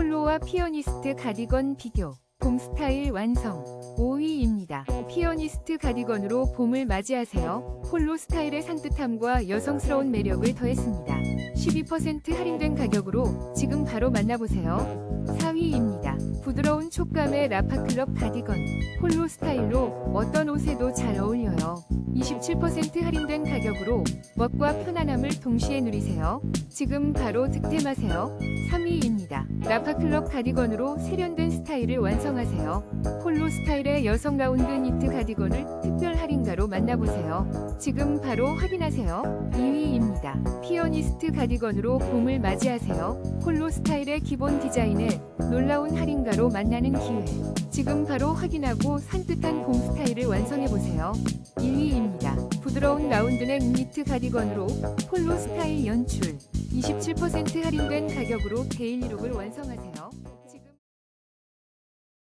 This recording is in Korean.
폴로와 피어니스트 가디건 비교. 봄 스타일 완성. 5위입니다. 피어니스트 가디건으로 봄을 맞이하세요. 폴로 스타일의 산뜻함과 여성스러운 매력을 더했습니다. 12% 할인된 가격으로 지금 바로 만나보세요. 4위입니다. 부드러운 촉감의 라파클럽 가디건. 폴로 스타일로 어떤 옷에도 잘 어울려요. 27% 할인된 가격으로 멋과 편안함을 동시에 누리세요. 지금 바로 득템하세요. 3위입니다. 라파클럽 가디건으로 세련된 스타일을 완성하세요. 폴로 스타일의 여성 라운드 니트 가디건을 특별 할인가로 만나보세요. 지금 바로 확인하세요. 2위입니다. 피어니스트 가디건으로 봄을 맞이하세요. 폴로 스타일의 기본 디자인을 놀라운 할인가로 만나는 기회. 지금 바로 확인하고 산뜻한 봄 스타일을 완성해보세요. 1위입니다. 부드러운 라운드넥 니트 가디건으로 폴로 스타일 연출. 27% 할인된 가격으로 데일리룩을 완성하세요.